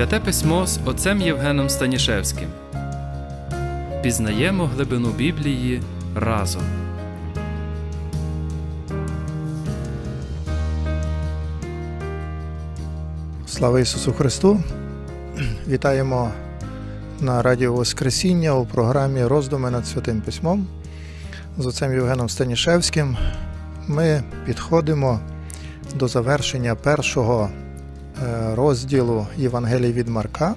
Святе письмо з отцем Євгеном Станішевським. Пізнаємо глибину Біблії разом. Слава Ісусу Христу! Вітаємо на Радіо Воскресіння у програмі Роздуми над Святим Письмом з отцем Євгеном Станішевським. Ми підходимо до завершення першого розділу Євангелії від Марка,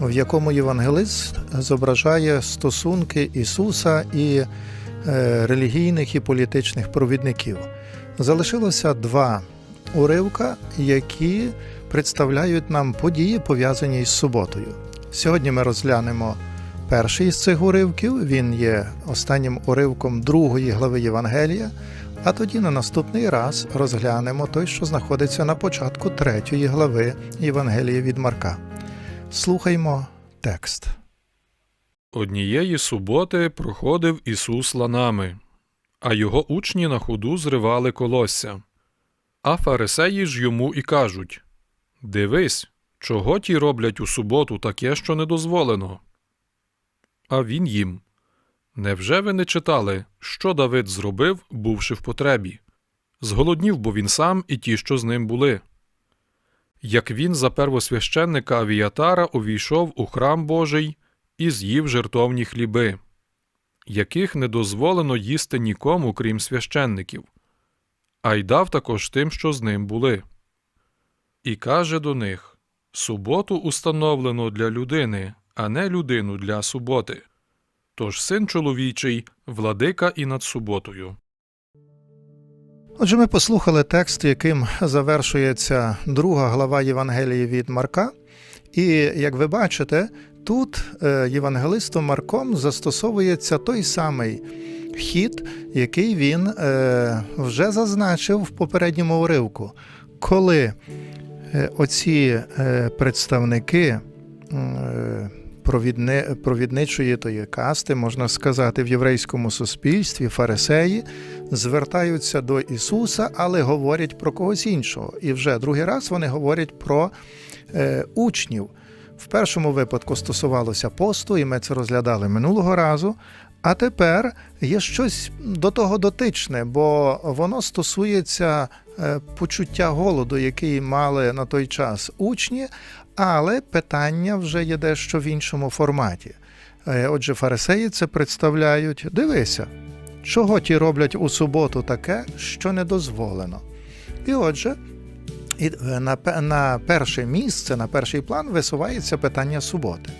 в якому євангелист зображає стосунки Ісуса і е, релігійних і політичних провідників. Залишилося два уривка, які представляють нам події, пов'язані із суботою. Сьогодні ми розглянемо перший із цих уривків. Він є останнім уривком другої глави Євангелія. А тоді на наступний раз розглянемо той, що знаходиться на початку третьої глави Євангелія від Марка. Слухаймо текст. Однієї суботи проходив Ісус ланами, а його учні на ходу зривали колосся. А фарисеї ж йому і кажуть Дивись, чого ті роблять у суботу таке, що не дозволено. А він їм Невже ви не читали, що Давид зробив, бувши в потребі? Зголоднів, бо він сам і ті, що з ним були. Як він за первосвященника Авіатара увійшов у храм Божий і з'їв жертовні хліби, яких не дозволено їсти нікому, крім священників, а й дав також тим, що з ним були. І каже до них Суботу установлено для людини, а не людину для суботи. Тож син чоловічий владика і над суботою. Отже, ми послухали текст, яким завершується друга глава Євангелії від Марка. І як ви бачите, тут е, євангелистом Марком застосовується той самий хід, який він е, вже зазначив в попередньому уривку, коли е, оці представники. Провідни, провідничої тої касти, можна сказати, в єврейському суспільстві фарисеї звертаються до Ісуса, але говорять про когось іншого. І вже другий раз вони говорять про е, учнів. В першому випадку стосувалося посту, і ми це розглядали минулого разу. А тепер є щось до того дотичне, бо воно стосується почуття голоду, який мали на той час учні, але питання вже є дещо в іншому форматі. Е, Отже, фарисеї це представляють: дивися, чого ті роблять у суботу таке, що не дозволено. І отже, е, на, перше місце, на перший план висувається питання суботи.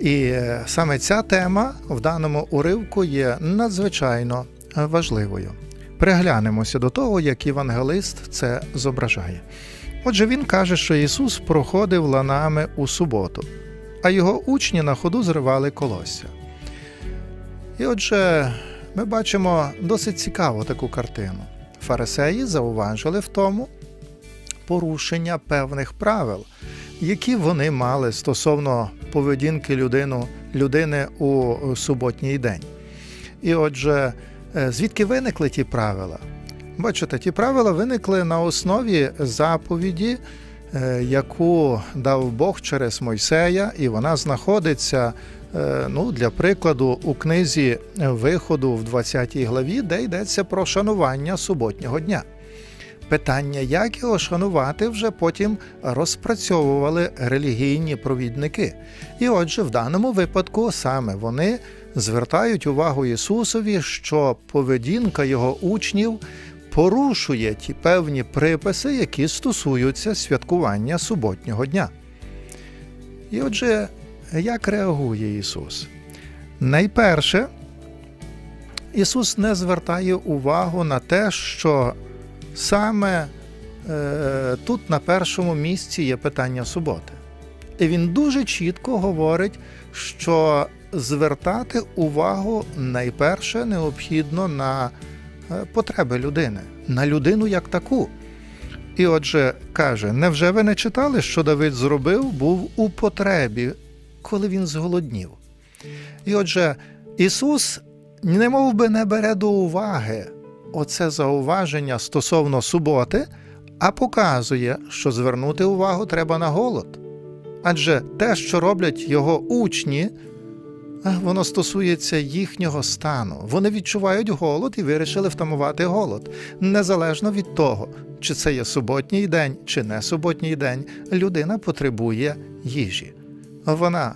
І е, саме ця тема в даному уривку є надзвичайно е, важливою. Приглянемося до того, як євангелист це зображає. Отже, він каже, що Ісус проходив ланами у суботу, а його учні на ходу зривали колосся. І отже, ми бачимо досить цікаву таку картину. Фарисеї зауважили в тому порушення певних правил, які вони мали стосовно поведінки людину, людини у суботній день. І отже, звідки виникли ті правила? Бачите, ті правила виникли на основі заповіді, е, яку дав Бог через Мойсея, і вона знаходиться, е, ну, для прикладу, у книзі Виходу в 20 главі, де йдеться про шанування суботнього дня. Питання, як його шанувати, вже потім розпрацьовували релігійні провідники. І отже, в даному випадку саме вони звертають увагу Ісусові, що поведінка його учнів порушує ті певні приписи, які стосуються святкування суботнього дня. І отже, як реагує Ісус? Найперше, Ісус не звертає увагу на те, що саме е, тут на першому місці є питання суботи. І він дуже чітко говорить, що звертати увагу найперше необхідно на е, потреби людини, на людину як таку. І отже, каже: невже ви не читали, що Давид зробив, був у потребі, коли він зголоднів? І отже, Ісус не мов би не бере до уваги оце зауваження стосовно суботи, а показує, що звернути увагу треба на голод. Адже те, що роблять його учні, воно стосується їхнього стану. Вони відчувають голод і вирішили втамувати голод. Незалежно від того, чи це є суботній день, чи не суботній день, людина потребує їжі. Вона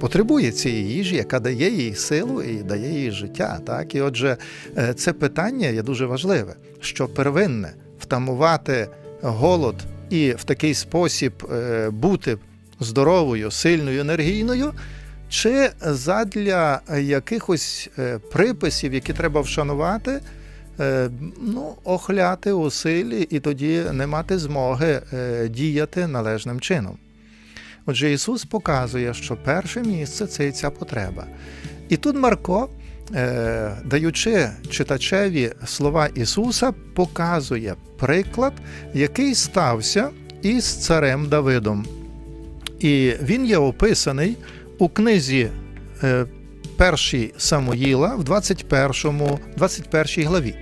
потребує цієї їжі, яка дає їй силу і дає їй життя. Так? І отже, е, це питання є дуже важливе, що первинне втамувати голод і в такий спосіб е, бути здоровою, сильною, енергійною, чи задля якихось е, приписів, які треба вшанувати, е, ну, охляти у силі і тоді не мати змоги е, діяти належним чином. Отже, Ісус показує, що перше місце це і ця потреба. І тут Марко, даючи читачеві слова Ісуса, показує приклад, який стався із царем Давидом. І він є описаний у книзі е, першій Самуїла в 21, 21 главі.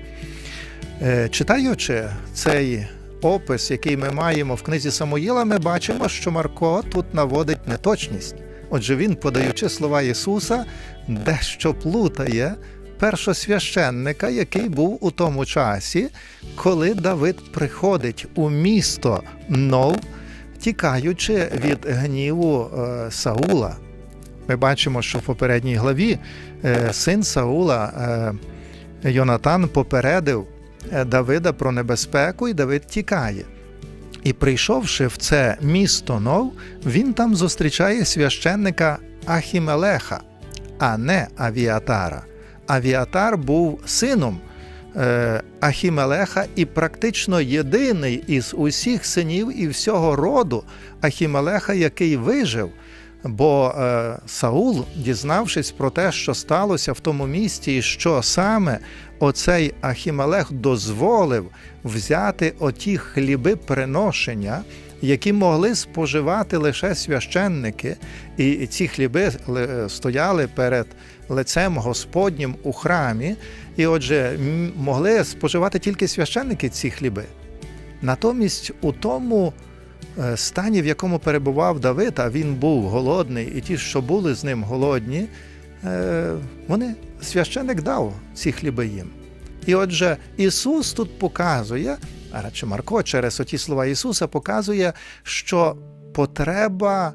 Е, Читаючи цей опис, який ми маємо в книзі Самуїла, ми бачимо, що Марко тут наводить неточність. Отже, він, подаючи слова Ісуса, дещо плутає першосвященника, який був у тому часі, коли Давид приходить у місто Нов, тікаючи від гніву е, Саула. Ми бачимо, що в попередній главі е, син Саула е, Йонатан попередив е, Давида про небезпеку, і Давид тікає. І прийшовши в це місто Нов, він там зустрічає священника Ахімелеха, а не Авіатара. Авіатар був сином Ахімелеха і практично єдиний із усіх синів і всього роду Ахімелеха, який вижив. Бо е, Саул, дізнавшись про те, що сталося в тому місті, і що саме оцей Ахімелех дозволив взяти оті хліби приношення, які могли споживати лише священники, і ці хліби стояли перед лицем Господнім у храмі, і отже, могли споживати тільки священники ці хліби. Натомість у тому стані, в якому перебував Давид, а він був голодний, і ті, що були з ним голодні, е, вони священик дав ці хліби їм. І отже, Ісус тут показує, а радше Марко через оті слова Ісуса показує, що потреба,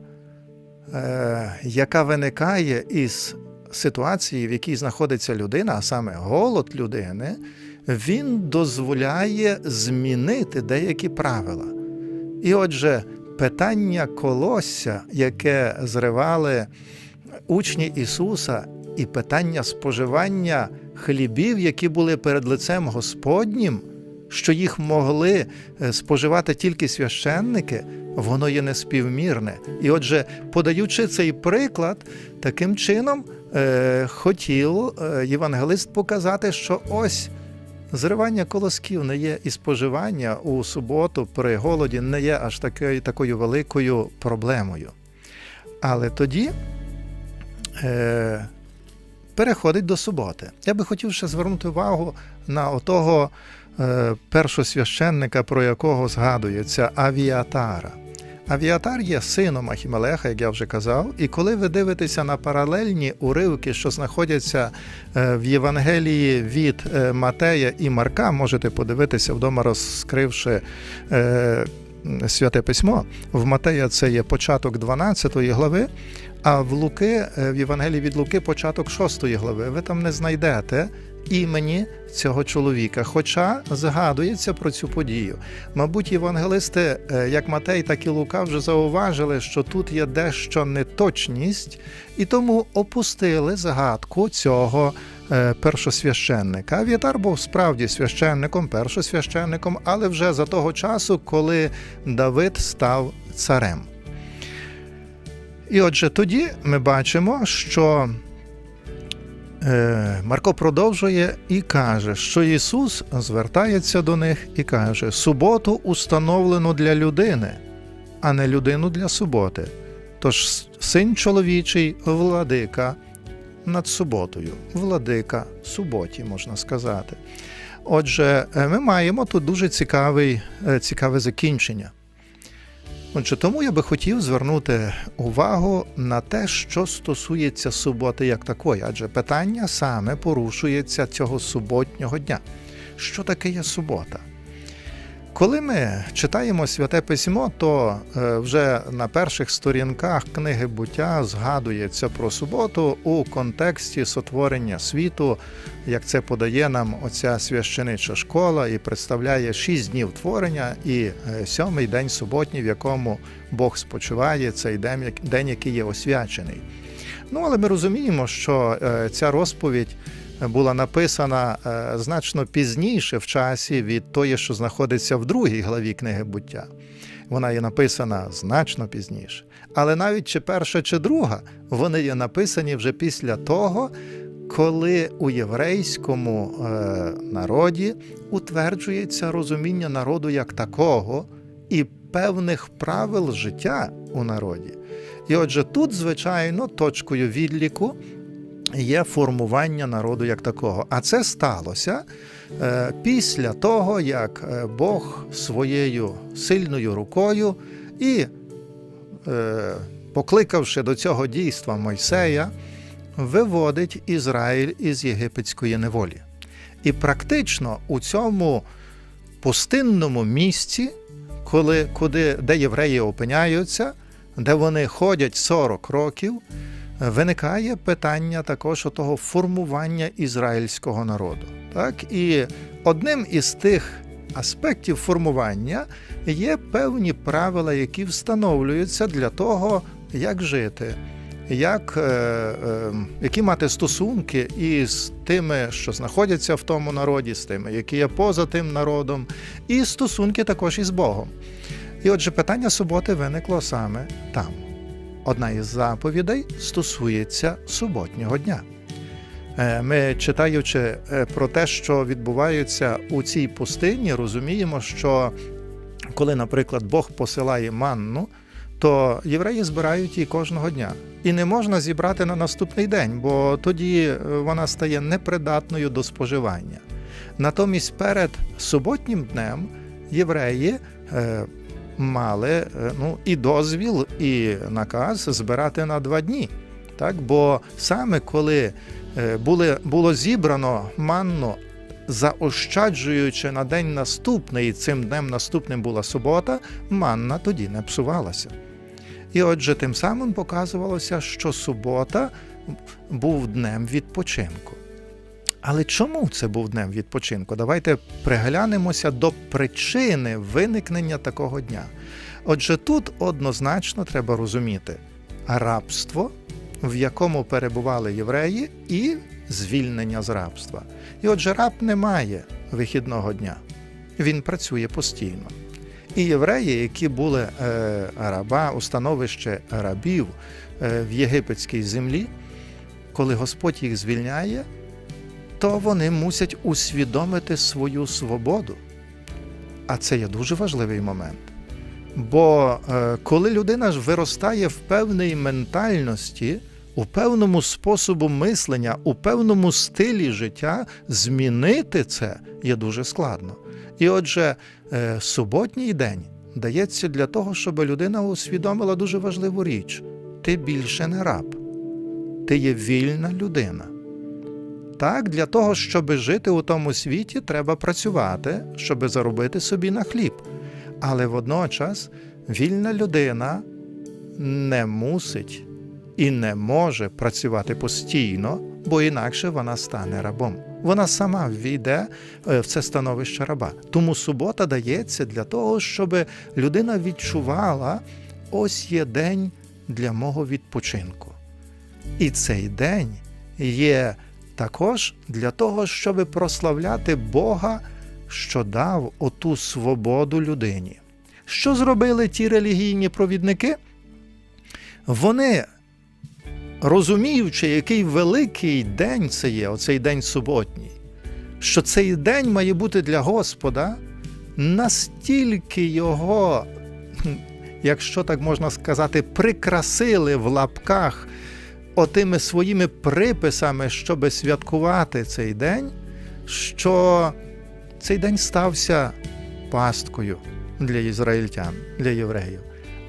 е, яка виникає із ситуації, в якій знаходиться людина, а саме голод людини, він дозволяє змінити деякі правила. І отже, питання колосся, яке зривали учні Ісуса, і питання споживання хлібів, які були перед лицем Господнім, що їх могли е, споживати тільки священники, воно є неспівмірне. І отже, подаючи цей приклад, таким чином е, хотів е, євангелист показати, що ось Зривання колосків не є і споживання у суботу при голоді не є аж такою, такою великою проблемою. Але тоді е, переходить до суботи. Я би хотів ще звернути увагу на отого е, першосвященника, про якого згадується Авіатара. Авіатар є сином Ахімелеха, як я вже казав, і коли ви дивитеся на паралельні уривки, що знаходяться е, в Євангелії від е, Матея і Марка, можете подивитися вдома, розкривши е, святе письмо. В Матея це є початок 12 глави, а в Луки, в Євангелії від Луки, початок 6 глави. Ви там не знайдете імені цього чоловіка, хоча згадується про цю подію. Мабуть, євангелисти, е, як Матей, так і Лука, вже зауважили, що тут є дещо неточність, і тому опустили згадку цього е, першосвященника. Авіатар був справді священником, першосвященником, але вже за того часу, коли Давид став царем. І отже, тоді ми бачимо, що Марко продовжує і каже, що Ісус звертається до них і каже: суботу установлено для людини, а не людину для суботи. Тож син чоловічий владика над суботою, владика суботі, можна сказати. Отже, е, ми маємо тут дуже цікавий, е, цікаве закінчення. Отже, тому я би хотів звернути увагу на те, що стосується суботи як такої, адже питання саме порушується цього суботнього дня. Що таке є субота? Коли ми читаємо святе письмо, то е, вже на перших сторінках книги буття згадується про суботу у контексті сотворення світу, як це подає нам оця священича школа, і представляє шість днів творення і е, сьомий день суботній, в якому Бог спочиває, цей день, який є освячений. Ну, але ми розуміємо, що е, ця розповідь була написана е, значно пізніше в часі від тої, що знаходиться в другій главі книги буття. Вона є написана значно пізніше. Але навіть чи перша, чи друга, вони є написані вже після того, коли у єврейському е, народі утверджується розуміння народу як такого і певних правил життя у народі. І отже, тут, звичайно, точкою відліку є формування народу як такого. А це сталося е, після того, як е, Бог своєю сильною рукою і, е, покликавши до цього дійства Мойсея, виводить Ізраїль із єгипетської неволі. І практично у цьому пустинному місці, коли, куди, де євреї опиняються, де вони ходять 40 років, виникає питання також того формування ізраїльського народу. Так? І одним із тих аспектів формування є певні правила, які встановлюються для того, як жити. Як, е, е, які мати стосунки із тими, що знаходяться в тому народі, з тими, які є поза тим народом, і стосунки також із Богом. І отже, питання суботи виникло саме там. Одна із заповідей стосується суботнього дня. Е, Ми, читаючи е, про те, що відбувається у цій пустині, розуміємо, що коли, наприклад, Бог посилає манну, то євреї збирають її кожного дня. І не можна зібрати на наступний день, бо тоді е, вона стає непридатною до споживання. Натомість перед суботнім днем євреї мали е, ну, і дозвіл, і наказ збирати на два дні. Так? Бо саме коли е, були, було зібрано манну, заощаджуючи на день наступний, і цим днем наступним була субота, манна тоді не псувалася. І отже, тим самим показувалося, що субота був днем відпочинку. Але чому це був днем відпочинку? Давайте приглянемося до причини виникнення такого дня. Отже, тут однозначно треба розуміти рабство, в якому перебували євреї, і звільнення з рабства. І отже, раб не має вихідного дня, він працює постійно. І євреї, які були е, раба, установище рабів е, в єгипетській землі, коли Господь їх звільняє, то вони мусять усвідомити свою свободу. А це є дуже важливий момент. Бо е, коли людина ж виростає в певній ментальності, у певному способу мислення, у певному стилі життя, змінити це є дуже складно. І отже, е, суботній день дається для того, щоб людина усвідомила дуже важливу річ: ти більше не раб, ти є вільна людина. Так, для того, щоб жити у тому світі, треба працювати, щоб заробити собі на хліб. Але водночас вільна людина не мусить і не може працювати постійно, бо інакше вона стане рабом. Вона сама війде е, в це становище раба. Тому субота дається для того, щоб людина відчувала, ось є день для мого відпочинку. І цей день є також для того, щоб прославляти Бога, що дав оту свободу людині. Що зробили ті релігійні провідники? Вони, розуміючи, який великий день це є, оцей день суботній, що цей день має бути для Господа, настільки його, якщо так можна сказати, прикрасили в лапках отими своїми приписами, щоб святкувати цей день, що цей день стався пасткою для ізраїльтян, для євреїв.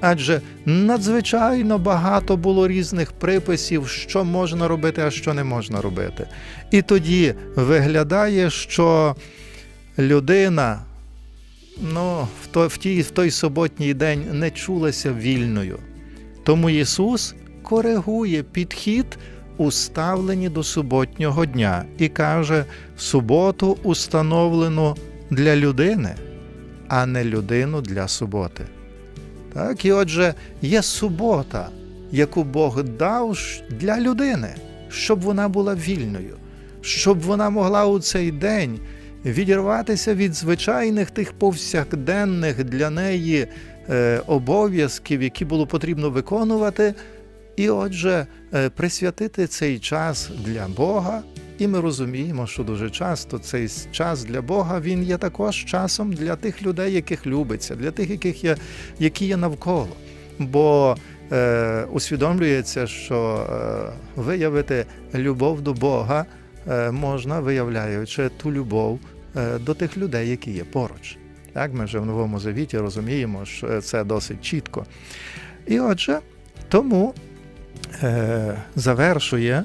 Адже надзвичайно багато було різних приписів, що можна робити, а що не можна робити. І тоді виглядає, що людина ну, в той, в, той суботній день не чулася вільною. Тому Ісус коригує підхід у ставленні до суботнього дня і каже: суботу установлено для людини, а не людину для суботи. Так, і отже, є субота, яку Бог дав для людини, щоб вона була вільною, щоб вона могла у цей день відірватися від звичайних тих повсякденних для неї е, обов'язків, які було потрібно виконувати, і отже, е, присвятити цей час для Бога. І ми розуміємо, що дуже часто цей час для Бога він є також часом для тих людей, яких любиться, для тих, яких є, які є навколо. Бо е, усвідомлюється, що е, виявити любов до Бога е, можна, виявляючи ту любов е, до тих людей, які є поруч. Так, ми вже в Новому Завіті розуміємо, що це досить чітко. І отже, тому завершує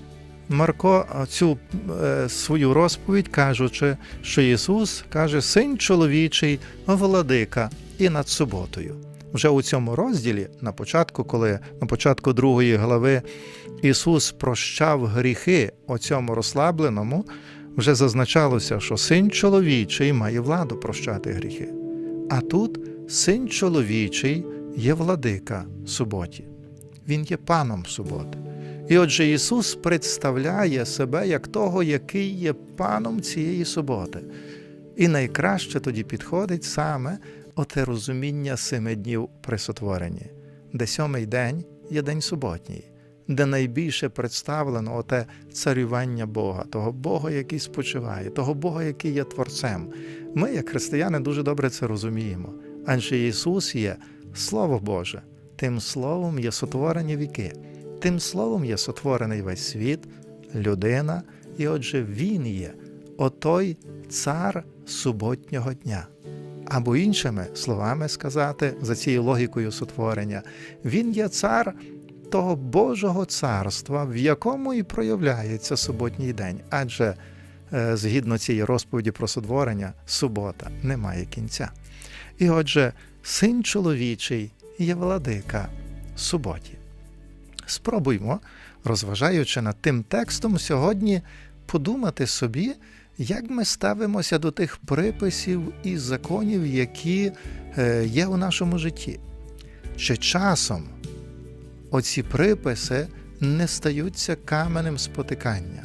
Марко цю е, свою розповідь, кажучи, що Ісус каже, син чоловічий, владика і над суботою. Вже у цьому розділі, на початку, коли на початку другої глави Ісус прощав гріхи оцьому розслабленому, вже зазначалося, що син чоловічий має владу прощати гріхи. А тут син чоловічий є владика суботі. Він є паном суботи. І отже, Ісус представляє себе як того, який є паном цієї суботи. І найкраще тоді підходить саме оте розуміння семи днів при сотворенні, де сьомий день є день суботній, де найбільше представлено оте царювання Бога, того Бога, який спочиває, того Бога, який є Творцем. Ми, як християни, дуже добре це розуміємо. Адже Ісус є Слово Боже, тим Словом є сотворені віки. Тим словом є сотворений весь світ, людина, і отже, Він є отой цар суботнього дня. Або іншими словами сказати, за цією логікою сотворення, Він є цар того Божого царства, в якому і проявляється суботній день. Адже е, згідно цієї розповіді про сотворення, субота не має кінця. І отже, син чоловічий є владика суботі. Спробуймо, розважаючи над тим текстом, сьогодні подумати собі, як ми ставимося до тих приписів і законів, які е, є у нашому житті. Чи часом оці приписи не стаються каменем спотикання?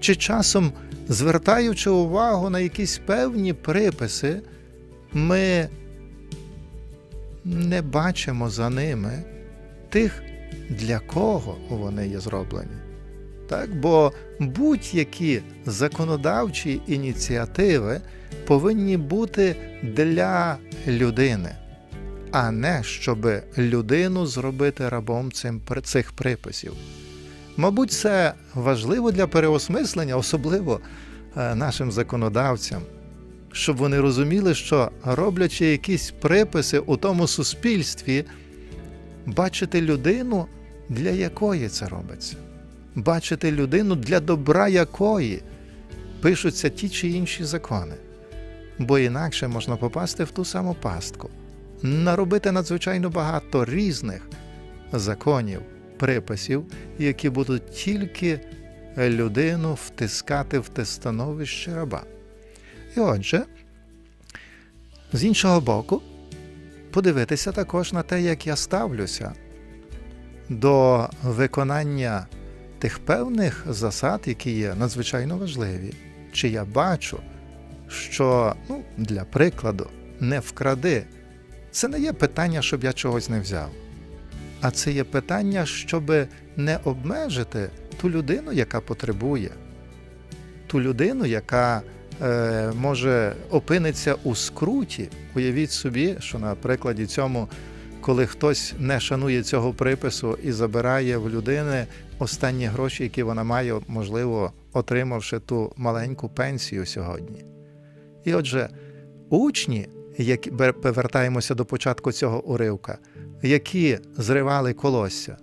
Чи часом, звертаючи увагу на якісь певні приписи, ми не бачимо за ними тих, для кого вони є зроблені. Так, бо будь-які законодавчі ініціативи повинні бути для людини, а не щоб людину зробити рабом цим, цих приписів. Мабуть, це важливо для переосмислення, особливо е, нашим законодавцям, щоб вони розуміли, що роблячи якісь приписи у тому суспільстві, бачити людину, для якої це робиться, бачити людину, для добра якої пишуться ті чи інші закони. Бо інакше можна попасти в ту саму пастку, наробити надзвичайно багато різних законів, приписів, які будуть тільки людину втискати в те становище раба. І отже, з іншого боку, подивитися також на те, як я ставлюся до виконання тих певних засад, які є надзвичайно важливі. Чи я бачу, що, ну, для прикладу, не вкради, це не є питання, щоб я чогось не взяв, а це є питання, щоб не обмежити ту людину, яка потребує, ту людину, яка може опиниться у скруті. Уявіть собі, що на прикладі цьому, коли хтось не шанує цього припису і забирає в людини останні гроші, які вона має, можливо, отримавши ту маленьку пенсію сьогодні. І отже, учні, які повертаємося до початку цього уривка, які зривали колосся,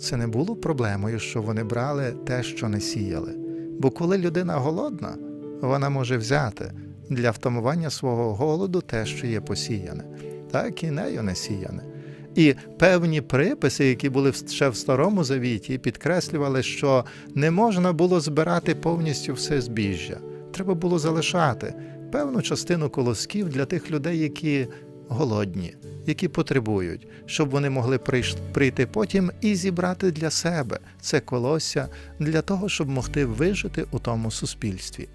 це не було проблемою, що вони брали те, що не сіяли. Бо коли людина голодна, вона може взяти для втамування свого голоду те, що є посіяне, так і нею не сіяне. І певні приписи, які були ще в старому завіті, підкреслювали, що не можна було збирати повністю все збіжжя. Треба було залишати певну частину колосків для тих людей, які голодні, які потребують, щоб вони могли прийти потім і зібрати для себе це колосся для того, щоб могти вижити у тому суспільстві.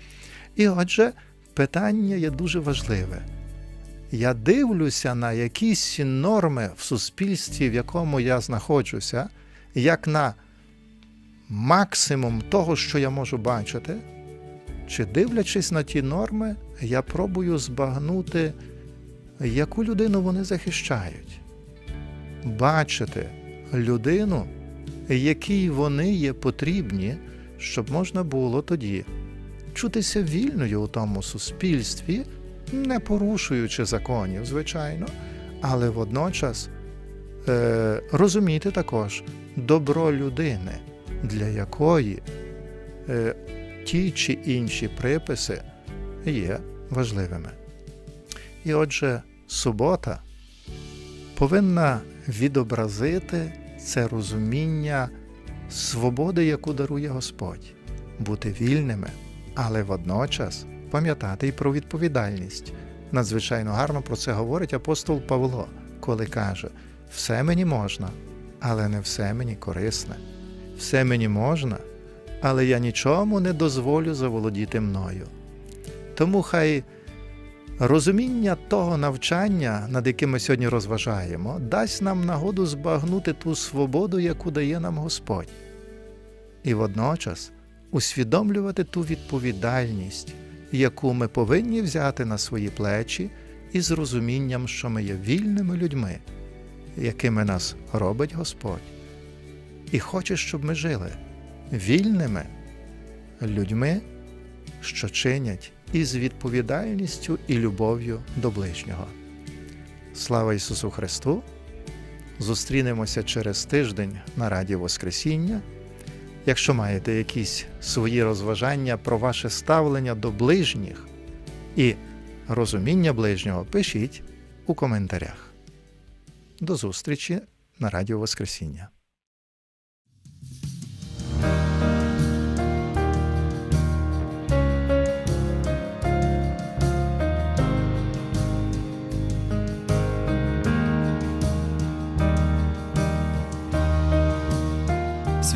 І отже, питання є дуже важливе. Я дивлюся на якісь норми в суспільстві, в якому я знаходжуся, як на максимум того, що я можу бачити, чи дивлячись на ті норми, я пробую збагнути, яку людину вони захищають, бачити людину, якій вони є потрібні, щоб можна було тоді чутися вільною у тому суспільстві, не порушуючи законів, звичайно, але водночас е, розуміти також добро людини, для якої е, ті чи інші приписи є важливими. І отже, субота повинна відобразити це розуміння свободи, яку дарує Господь, бути вільними, але водночас пам'ятати і про відповідальність. Надзвичайно гарно про це говорить апостол Павло, коли каже: все мені можна, але не все мені корисне, все мені можна, але я нічому не дозволю заволодіти мною. Тому хай розуміння того навчання, над яким ми сьогодні розважаємо, дасть нам нагоду збагнути ту свободу, яку дає нам Господь, і водночас усвідомлювати ту відповідальність, яку ми повинні взяти на свої плечі, із розумінням, що ми є вільними людьми, якими нас робить Господь, і хоче, щоб ми жили вільними людьми, що чинять із відповідальністю і любов'ю до ближнього. Слава Ісусу Христу! Зустрінемося через тиждень на Раді Воскресіння. Якщо маєте якісь свої розважання про ваше ставлення до ближніх і розуміння ближнього, пишіть у коментарях. До зустрічі на Радіо Воскресіння.